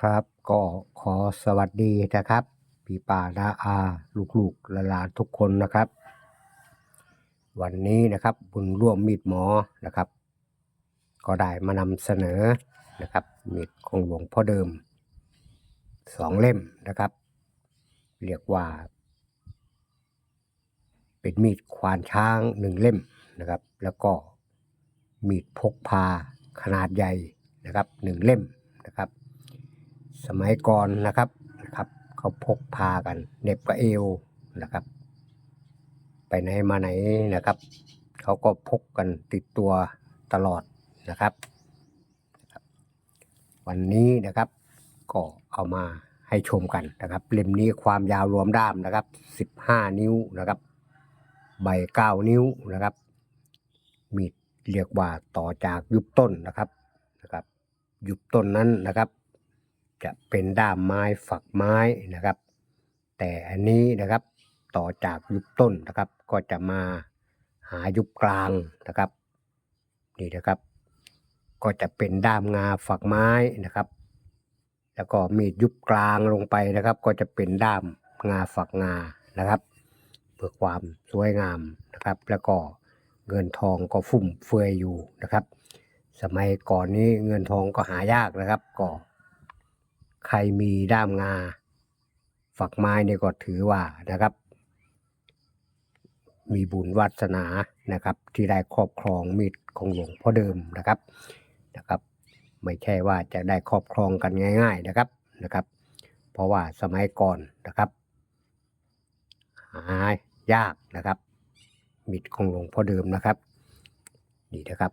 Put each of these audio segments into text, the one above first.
ครับ ก็ขอสวัสดีนะครับ พี่ป่านาอาลูกๆละหลานทุกคนนะครับ วันนี้นะครับบุญร่วมมีดหมอนะครับ ก็ได้มานำเสนอนะครับมีดของหลวงพ่อเดิมสองเล่มนะครับ เรียกว่า เป็นมีดควานช้างหนึ่งเล่มนะครับ แล้วก็มีดพกพาขนาดใหญ่นะครับหนึ่งเล่มนะครับ สมัยก่อนนะครับนะครับ เขาพกพากันเน็บกับเอวนะครับ ไปไหนมาไหนนะครับ เขาก็พกกันติดตัวตลอดนะครับ วันนี้นะครับก็เอามาให้ชมกันนะครับ เล่มนี้ความยาวรวมด้ามนะครับ 15 นิ้วนะครับ ใบ 9 นิ้วนะครับ มีดเรียกว่าต่อจากยุบต้นนะครับนะครับ ยุบต้นนั้นนะครับ จะเป็นด้ามไม้ฝักไม้นะครับ แต่อันนี้นะครับต่อจากยุบต้นนะครับ ก็จะมาหายุบกลางนะครับนี่นะครับ ก็จะเป็นด้ามงาฝักไม้นะครับ แล้วก็มีดยุบกลางลงไปนะครับ ก็จะเป็นด้ามงาฝักงานะครับ เพื่อความสวยงามนะครับ แล้วก็เงินทองก็ฟุ่มเฟือยอยู่นะครับ สมัยก่อนนี้เงินทองก็หายากนะครับก็ ใครมีด้ามงา ฝักไม้เนี่ยก็ถือว่านะครับ มีบุญวาสนานะครับ ที่ได้ครอบครองมีดของหลวงพ่อเดิมนะครับนะครับ ไม่ใช่ว่าจะได้ครอบครองกันง่าย ๆนะครับนะครับ เพราะว่าสมัยก่อนนะครับหายากนะครับมีดของหลวงพ่อเดิมนะครับนี่นะครับ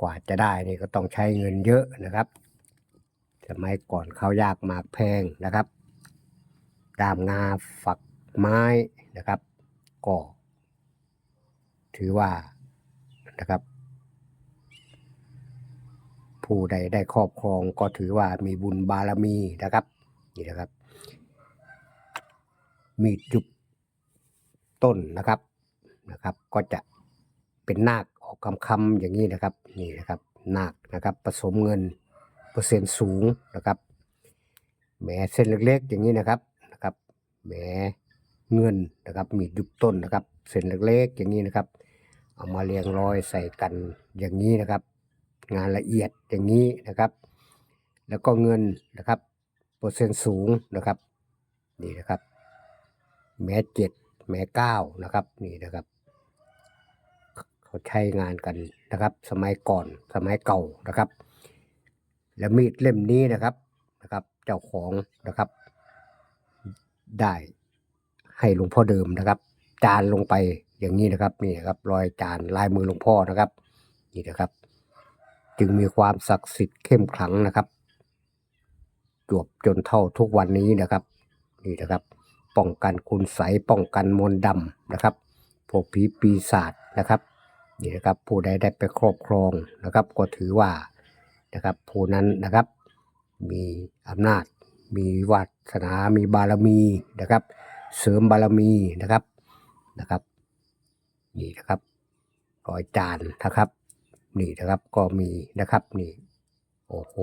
กว่าจะได้นี่ก็ต้องใช้เงินเยอะนะครับ สมัยก่อนเขายากหมากแพงนะครับดามงาฝักไม้นะครับ ก็ถือว่านะครับ ผู้ใดได้ครอบครองก็ถือว่ามีบุญบารมีนะครับนี่นะครับ มีจุบต้นนะครับนะครับ ก็จะเป็นนาคออกคำคำอย่างนี้นะครับนี่นะครับ นาคนะครับผสมเงิน เปอร์เซ็นต์สูงนะครับแหมเส้นเล็กๆ อย่างนี้นะครับนะครับแหมเงินนะครับมีดยุบต้นนะครับ เส้นเล็กๆ อย่างนี้นะครับ เอามาเรียงร้อยใส่กันอย่างนี้นะครับ งานละเอียดอย่างนี้นะครับ แล้วก็เงินนะครับเปอร์เซ็นต์สูงนะครับนี่นะครับ แม้เจ็ดแม้เก้านะครับนี่นะครับเขาใช้งานกันนะครับ สมัยก่อนสมัยเก่านะครับ และมีดเล่มนี้นะครับนะครับ เจ้าของนะครับ ได้ให้หลวงพ่อเดิมนะครับ จานลงไปอย่างนี้นะครับนี่นะครับ รอยจานลายมือหลวงพ่อนะครับ นี่นะครับ จึงมีความศักดิ์สิทธิ์เข้มขลังนะครับจวบจนเท่าทุกวันนี้นะครับ นี่นะครับ ป้องกันคุณใสป้องกันมนต์ดำนะครับพวกผีปีศาจนะครับนี่นะครับผู้ใดได้ไปครอบครองนะครับ ก็ถือว่า นะครับผู้นั้นนะครับ มีอำนาจ มีวาสนา มีบารมีนะครับ เสริมบารมีนะครับนะครับ นี่นะครับรอยจานนะครับ นี่นะครับก็มีนะครับนี่โอ้โห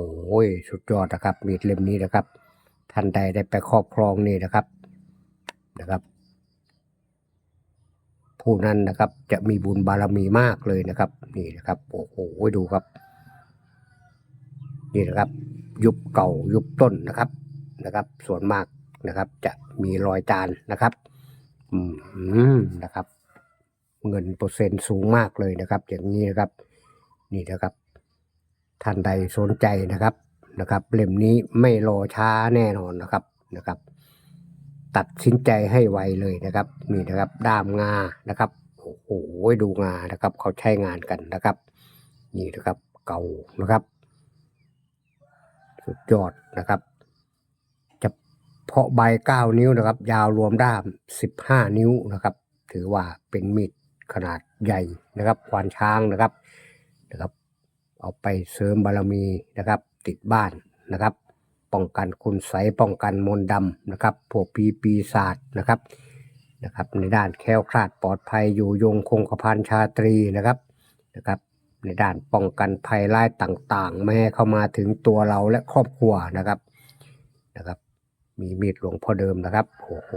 สุดยอดนะครับ มีดเล่มนี้นะครับ ท่านใดได้ไปครอบครองนี่นะครับนะครับ ผู้นั้นนะครับจะมีบุญบารมีมากเลยนะครับ นี่นะครับโอ้โหดูครับ นี่นะครับ ยุบเก่ายุบต้นนะครับนะครับ ส่วนมากนะครับ จะมีรอยจานนะครับอืมนะครับ เงินเปอร์เซ็นต์สูงมากเลยนะครับ อย่างนี้นะครับ นี่นะครับ ท่านใดสนใจนะครับนะครับ เล่มนี้ไม่รอช้าแน่นอนนะครับนะครับ ตัดสินใจให้ไวเลยนะครับ นี่นะครับ ด้ามงานะครับโอ้โหดูงานะครับ เขาใช้งานกันนะครับ นี่นะครับ เก่านะครับ สุดยอดนะครับ จะเพาะใบเก้านิ้วนะครับ ยาวรวมด้ามสิบห้านิ้วนะครับ ถือว่าเป็นมีดขนาดใหญ่นะครับ ควานช้างนะครับนะครับ เอาไปเสริมบารมีนะครับ ติดบ้านนะครับ ป้องกันคุณไสป้องกันมนต์ดำนะครับพวกปีปีศาจนะครับนะครับ ในด้านแคล้วคลาดปลอดภัยอยู่ยงคงกระพันชาตรีนะครับนะครับ ในด้านป้องกันภัยร้ายต่างๆ ไม่ให้เข้ามาถึงตัวเราและครอบครัวนะครับนะครับ มีมีดหลวงพ่อเดิมนะครับโอ้โห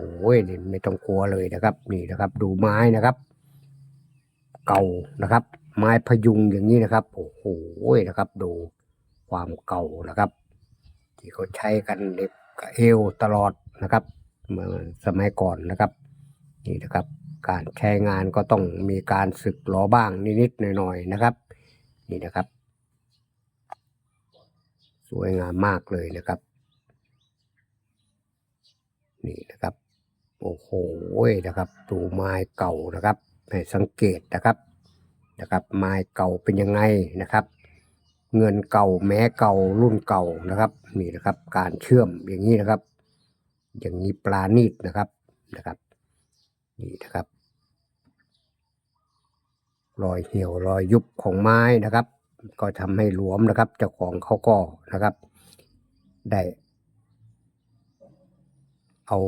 นี่ไม่ต้องกลัวเลยนะครับนี่นะครับ ดูไม้นะครับ เก่านะครับ ไม้พยุงอย่างนี้นะครับโอ้โหนะครับ ดูความเก่านะครับ ที่เขาใช้กันเด็กกับเอวตลอดนะครับเมื่อสมัยก่อนนะครับ นี่นะครับ การใช้งานก็ต้องมีการสึกหลอบ้างนิดๆหน่อยๆนะครับ นี่นะครับ สวยงามมากเลยนะครับ นี่นะครับ โอ้โหนะครับดูไม้เก่านะครับให้สังเกตนะครับนะครับ ไม้เก่าเป็นยังไงนะครับ เงินเก่าแม้เก่ารุ่นเก่านะครับ นี่นะครับ การเชื่อมอย่างนี้นะครับ อย่างนี้ปลาณีตนะครับนะครับ นี่นะครับ รอยเหี่ยวรอยยุบของไม้นะครับ ก็ทำให้หลวมนะครับ เจ้าของเขาก็นะครับ ได้ เอา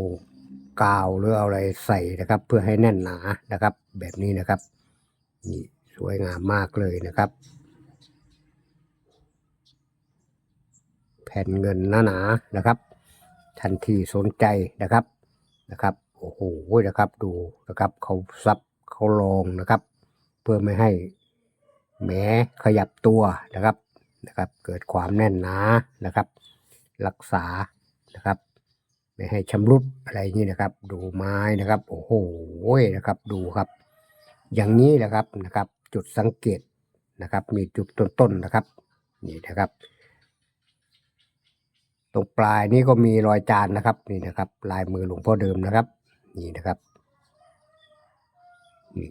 กาวหรือเอาอะไรใส่นะครับ เพื่อให้แน่นหนานะครับ แบบนี้นะครับนี่สวยงามมากเลยนะครับ แผ่นเงินหนาๆนะครับทันทีสนใจนะครับนะครับโอ้โหนะครับดูนะครับเขาซับเขาลองนะครับ เพื่อไม่ให้แหมขยับตัวนะครับนะครับ เกิดความแน่นหนานะครับ รักษานะครับ ไม่ให้ชำรุดอะไรนี้นะครับ ดูไม้นะครับ โอ้โหนะครับดูครับ อย่างนี้แหละครับนะครับ จุดสังเกตนะครับ มีจุดต้นๆนะครับ นี่นะครับ ตรงปลายนี้ก็มีรอยจานนะครับนี่นะครับ ลายมือหลวงพ่อเดิมนะครับ นี่นะครับนี่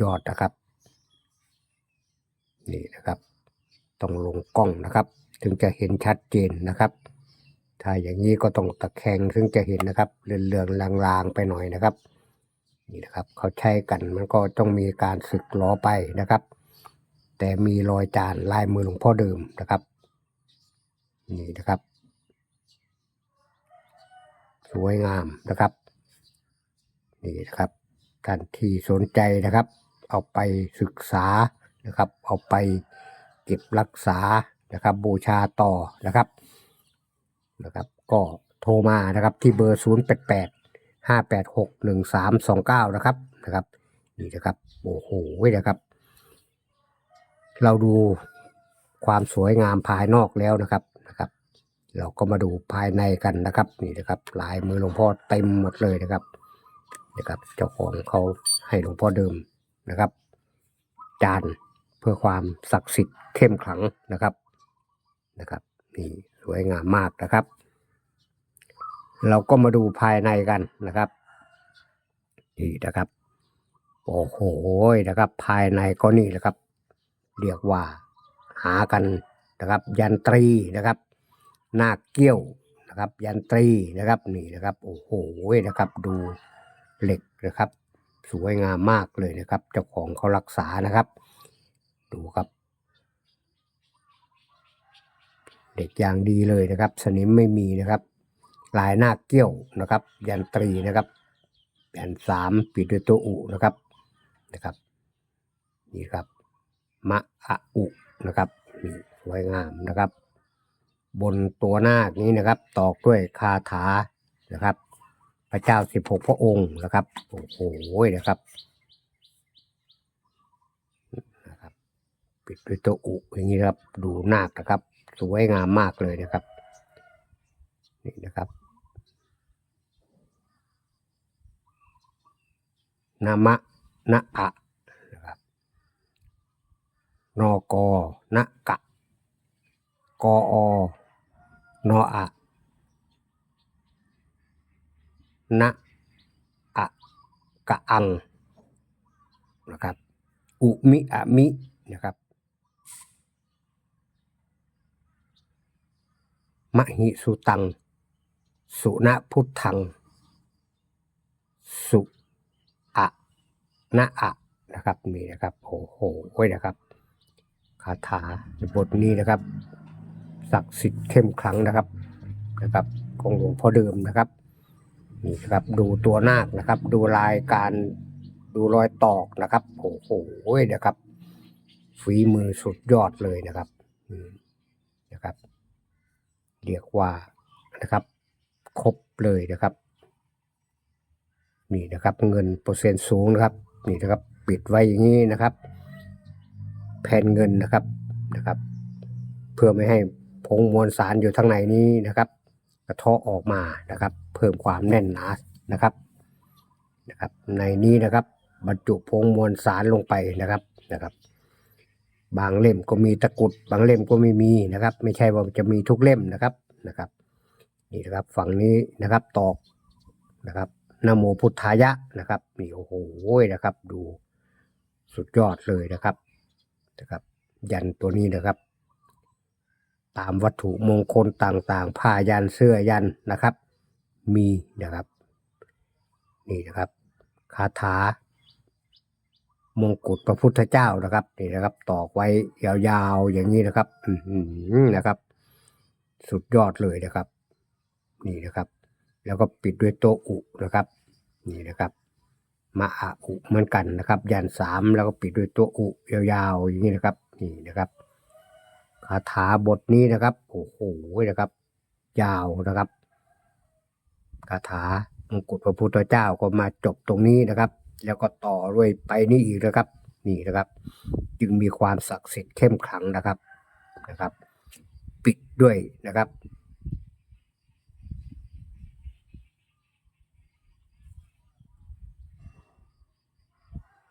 ยอดนะครับ นี่นะครับ ต้องลงกล้องนะครับ ถึงจะเห็นชัดเจนนะครับ ถ้าอย่างนี้ก็ต้องตะแคงถึงจะเห็นนะครับเรืองๆลางๆไปหน่อยนะครับนี่นะครับเขาใช้กันมันก็ต้องมีการสึกล้อไปนะครับ แต่มีรอยจานลายมือหลวงพ่อเดิมนะครับนี่นะครับ สวยงามนะครับนี่นะครับท่านที่สนใจนะครับ เอาไปศึกษา นะครับ เอาไปเก็บรักษานะครับ บูชาต่อนะครับนะครับ ก็โทรมานะครับที่เบอร์ 0 8 8 5 8 6 1 3 2 9 นะครับนะครับนี่นะครับโอ้โหนะครับ เราดูความสวยงามภายนอกแล้วนะครับนะครับ เราก็มาดูภายในกันนะครับ นี่นะครับลายมือหลวงพ่อเต็มหมดเลยนะครับนะครับ เจ้าของเขาให้หลวงพ่อเดิมนะครับ จาน เพื่อความศักดิ์สิทธิ์เข้มขลังนะครับนะครับนี่สวยงามมากนะครับ เราก็มาดูภายในกันนะครับนี่นะครับโอ้โหนะครับ ภายในก็นี่แหละครับ เรียกว่าหากันนะครับ ยันตรีนะครับนาคเกี้ยวนะครับ ยันตรีนะครับนี่นะครับโอ้โหนะครับ ดูเหล็กนะครับ สวยงามมากเลยนะครับ เจ้าของเขารักษานะครับ ดูครับ เด็กอย่างดีเลยนะครับ สนิมไม่มีนะครับ ลายหน้าเกี้ยวนะครับ ยันตรีนะครับแผ่นสามปิดด้วยตัวอุนะครับนะครับ นี่ครับมะอะอุนะครับนี่สวยงามนะครับ บนตัวนาคนี้นะครับ ตอกด้วยคาถานะครับ พระเจ้าสิบหกพระองค์นะครับโอ้โหนะครับ ปิดด้วยตัวอุอย่างนี้ครับ ดูนาคนะครับ สวยงามมากเลยนะครับ นี่นะครับนามะนะอะนะครับนอกนะกะกอนออะนะอะกะอังนะครับ อุมิอะมินะครับ มหิสุตัง สุณพุทธัง สุอะนะอะนะครับนี่นะครับโอ้โหไว้นะครับคาถาในบทนี้นะครับศักดิ์สิทธิ์เข้มขลังนะครับนะครับ ของหลวงพ่อเดิมนะครับนี่นะครับดูตัวนาคนะครับ ดูลายการดูรอยตอกนะครับโอ้โหนะครับฝีมือสุดยอดเลยนะครับนะครับ เรียกว่านะครับครบเลยนะครับนี่นะครับเงินเปอร์เซ็นต์สูงนะครับนี่นะครับปิดไว้อย่างนี้นะครับ แผ่นเงินนะครับนะครับ เพื่อไม่ให้ผงมวลสารอยู่ข้างในนี้นะครับ กระเทาะออกมานะครับ เพิ่มความแน่นหนานะครับนะครับ ในนี้นะครับบรรจุผงมวลสารลงไปนะครับนะครับ บางเล่มก็มีตะกุด บางเล่มก็ไม่มีนะครับ ไม่ใช่ว่าจะมีทุกเล่มนะครับนะครับ นี่นะครับฝั่งนี้นะครับตอกนะครับนโมพุทธายะนะครับนี่โอ้โหนะครับ ดูสุดยอดเลยนะครับนะครับ ยันตัวนี้นะครับ ตามวัตถุมงคลต่างๆ ผ้ายันเสื้อยันนะครับ มีนะครับ นี่นะครับคาถา มงกุฎพระพุทธเจ้านะครับนี่นะครับ ตอกไว้ยาวๆอย่างนี้นะครับอืนะครับ สุดยอดเลยนะครับ นี่นะครับ แล้วก็ปิดด้วยโตอุนะครับ นี่นะครับมาอาอุเหมือนกันนะครับ ยันสามแล้วก็ปิดด้วยตัวอุยาวๆอย่างนี้นะครับ นี่นะครับคาถาบทนี้นะครับโอ้โหนะครับ ยาวนะครับคาถามงกุฎพระพุทธเจ้าก็มาจบตรงนี้นะครับ แล้วก็ต่อด้วยไปนี่อีกนะครับ นี่นะครับ จึงมีความศักดิ์สิทธิ์เข้มขลังนะครับนะครับ ปิดด้วยนะครับ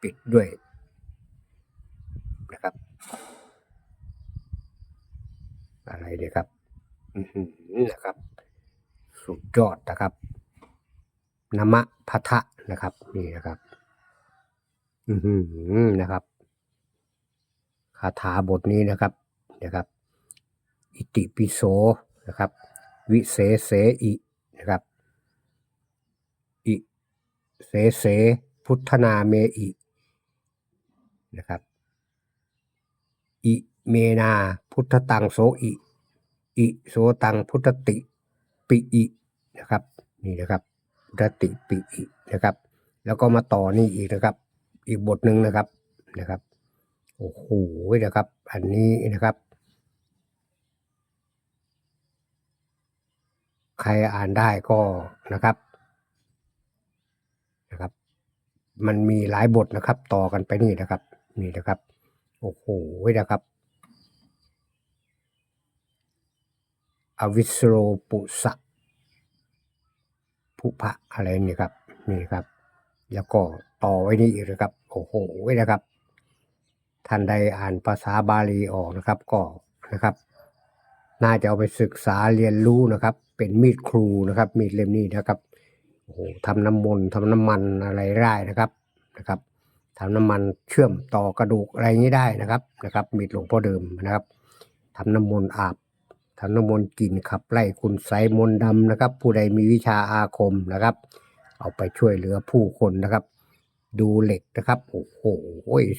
ปิดด้วยนะครับ อะไรเนี่ยครับนะครับ สุดยอดนะครับนมะพัทะนะครับ นี่นะครับ อือหือนะครับคาถาบทนี้นะครับนะครับ อิติปิโสนะครับ วิเศษเสอินะครับ อิเสเสพุทธนาเมอินะครับ อิเมนาพุทธตังโสอิ อิโสตังพุทธติปิอินะครับ นี่นะครับพุทธติปิอินะครับ แล้วก็มาต่อนี่อีกนะครับ อีกบทหนึ่งนะครับนะครับโอ้โหนะครับ อันนี้นะครับ ใครอ่านได้ก็นะครับนะครับ มันมีหลายบทนะครับ ต่อกันไปนี่นะครับ นี่นะครับโอ้โหนะครับอวิสโรปุสะภุพะอะไรนี่ครับ นี่ครับ แล้วก็ ต่อไว้นี่อีกนะครับ โอ้โหนะครับ ท่านใดอ่านภาษาบาลีออกนะครับ ก็นะครับ น่าจะเอาไปศึกษาเรียนรู้นะครับ เป็นมีดครูนะครับ มีดเล่มนี้นะครับโอ้โหทำน้ำมนต์ทำน้ำมันอะไรได้นะครับนะครับทำน้ำมันเชื่อมต่อกระดูกอะไรนี้ได้นะครับนะครับ มีดหลวงพ่อเดิมนะครับทำน้ำมนต์อาบทำน้ำมนต์กินขับไล่คุณไสมนต์ดำนะครับ ผู้ใดมีวิชาอาคมนะครับ เอาไปช่วยเหลือผู้คนนะครับ ดูเหล็กนะครับโอ้โห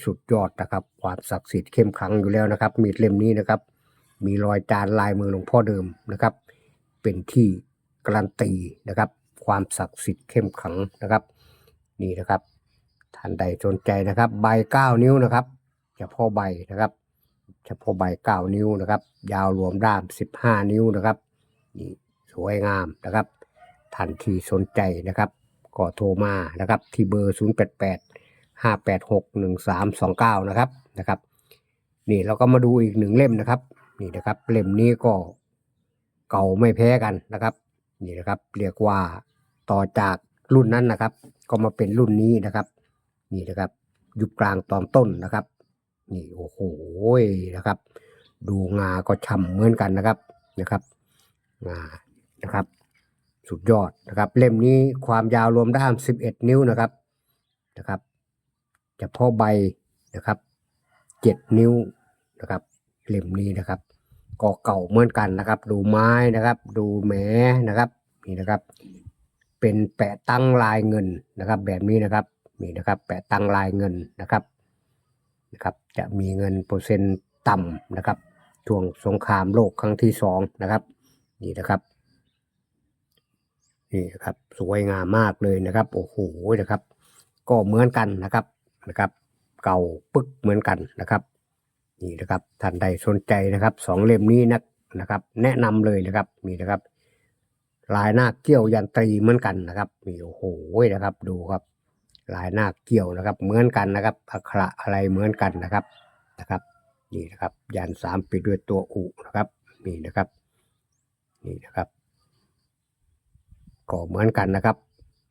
สุดยอดนะครับความศักดิ์สิทธิ์เข้มขังอยู่แล้วนะครับ มีดเล่มนี้นะครับ มีรอยจานลายมือหลวงพ่อเดิมนะครับ เป็นที่การันตีนะครับ ความศักดิ์สิทธิ์เข้มขังนะครับ นี่นะครับท่านใดสนใจนะครับ ใบเก้านิ้วนะครับเฉพาะใบนะครับเฉพาะใบเก้านิ้วนะครับ ยาวรวมด้ามสิบห้านิ้วนะครับนี่สวยงามนะครับท่านที่สนใจนะครับ ก็โทรมานะครับ ที่เบอร์ 0 8 8 5 8 6 1 3 2 9 นะครับนะครับ นี่เราก็มาดูอีกหนึ่งเล่มนะครับ นี่นะครับเล่มนี้ก็เก่าไม่แพ้กันนะครับ นี่นะครับ เรียกว่าต่อจากรุ่นนั้นนะครับ ก็มาเป็นรุ่นนี้นะครับ นี่นะครับ ยุคกลางตอนต้นนะครับ นี่โอ้โหนะครับ ดูงาก็ฉ่ำเหมือนกันนะครับนะครับงานะครับ สุดยอดนะครับ เล่มนี้ความยาวรวมด้าม 11 นิ้วนะครับนะครับเฉพาะใบนะครับ 7 นิ้วนะครับเล่มนี้นะครับก็เก่าเหมือนกันนะครับ ดูไม้นะครับ ดูแหมนะครับนี่นะครับ เป็นแปะตั้งลายเงินนะครับ แบบนี้นะครับนี่นะครับ แปะตั้งลายเงินนะครับนะครับ จะมีเงินเปอร์เซ็นต์ต่ำนะครับช่วงสงครามโลกครั้งที่สองนะครับ นี่นะครับ นี่นะครับสวยงามมากเลยนะครับโอ้โหนะครับ ก็เหมือนกันนะครับนะครับ เก่าปึกเหมือนกันนะครับนี่นะครับท่านใดสนใจนะครับสองเล่มนี้นะนะครับ แนะนำเลยนะครับนี่นะครับ ลายหน้าเกี่ยวยันตรีเหมือนกันนะครับนี่โอ้โหนะครับดูครับลายหน้าเกี่ยวนะครับ เหมือนกันนะครับอักขระอะไรเหมือนกันนะครับนะครับ นี่นะครับยันสามปิดด้วยตัวอุนะครับนี่นะครับ นี่นะครับ ก็เหมือนกันนะครับ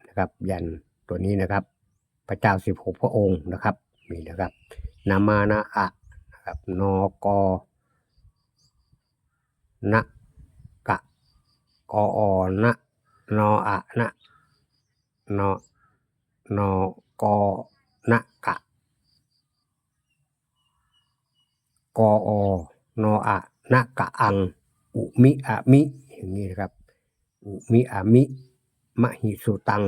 นะครับ ยันตัวนี้นะครับ พระเจ้าสิบหกพระองค์นะครับนี่นะครับนามานะอะนะครับนกนะกะกออนะนออะนะนอนกนะกะกออนออะนะกะอัง อุมิอะมิอย่างนี้นะครับ อุมิอะมิ มหิสุตัง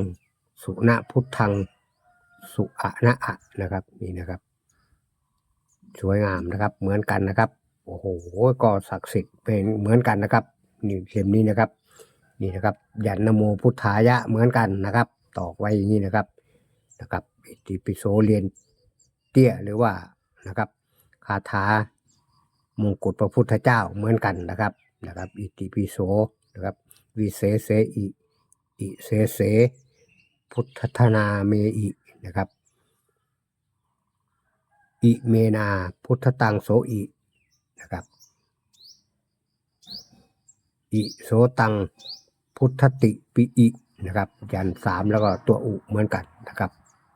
สุนะพุทธัง สุอะนะอะนะครับนี่นะครับ สวยงามนะครับ เหมือนกันนะครับ โอ้โหก็ศักดิ์สิทธิ์เป็นเหมือนกันนะครับ นี่เล่มนี้นะครับ นี่นะครับ ยันนโมพุทธายะเหมือนกันนะครับ ตอกไว้อย่างนี้นะครับนะครับอิติปิโสเรียนเตี้ยหรือว่านะครับคาถามงกุฎพระพุทธเจ้าเหมือนกันนะครับนะครับ อิติปิโสนะครับ วิเศษเสอิอิเสเส พุทธนาเมอินะครับ อิเมนาพุทธตังโสอินะครับอิโสตังพุทธติปิอินะครับยันสามแล้วก็ตัวอุเหมือนกันนะครับ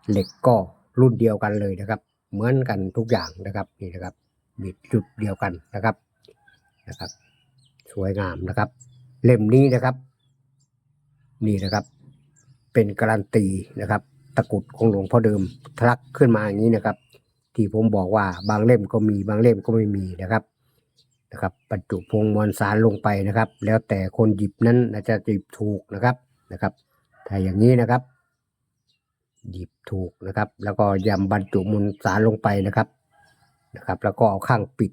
เหล็กก็รุ่นเดียวกันเลยนะครับ เหมือนกันทุกอย่างนะครับนี่นะครับมีจุดเดียวกันนะครับนะครับ สวยงามนะครับ เล่มนี้นะครับ นี่นะครับ เป็นการันตีนะครับ ตะกุดของหลวงพ่อเดิมทะลักขึ้นมาอย่างนี้นะครับ ที่ผมบอกว่าบางเล่มก็มีบางเล่มก็ไม่มีนะครับนะครับบรรจุพวงมวลสารลงไปนะครับ แล้วแต่คนหยิบนั้นอาจจะหยิบถูกนะครับนะครับถ้าอย่างนี้นะครับ หยิบถูกนะครับ แล้วก็ยำบรรจุมวลสารลงไปนะครับนะครับ แล้วก็เอาข้างปิด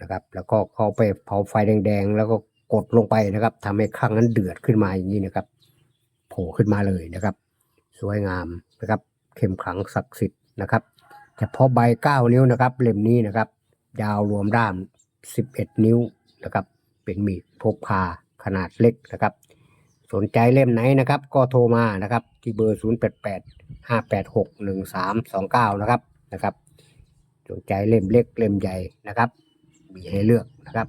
นะครับ แล้วก็เข้าไปเผาไฟแดงๆ แล้วก็ กดลงไปนะครับทำให้ข้างนั้นเดือดขึ้นมาอย่างนี้นะครับ โผล่ขึ้นมาเลยนะครับ สวยงามนะครับ เข้มขลังศักดิ์สิทธิ์นะครับเฉพาะใบเก้านิ้วนะครับ เล่มนี้นะครับ ยาวรวมด้ามสิบเอ็ดนิ้วนะครับ เป็นมีดพกพาขนาดเล็กนะครับ สนใจเล่มไหนนะครับ ก็โทรมานะครับ ที่เบอร์ 0 8 8 5 8 6 1 3 2 9 นะครับนะครับ สนใจเล่มเล็กเล่มใหญ่นะครับ มีให้เลือกนะครับ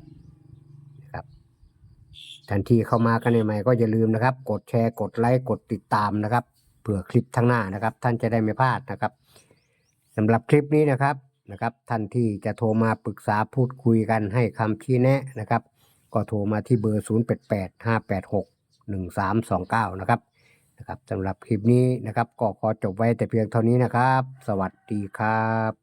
ทันทีเข้ามากันใหม่ๆก็อย่าลืมนะครับ กดแชร์กดไลค์กดติดตามนะครับเผื่อคลิปทั้งหน้านะครับ ท่านจะได้ไม่พลาดนะครับสำหรับคลิปนี้นะครับนะครับ ท่านที่จะโทรมาปรึกษาพูดคุยกันให้คำชี้แนะนะครับ ก็โทรมาที่เบอร์ 0 8 8 5 8 6 1 3 2 9 นะครับนะครับสำหรับคลิปนี้นะครับ ก็ขอจบไว้แต่เพียงเท่านี้นะครับ สวัสดีครับ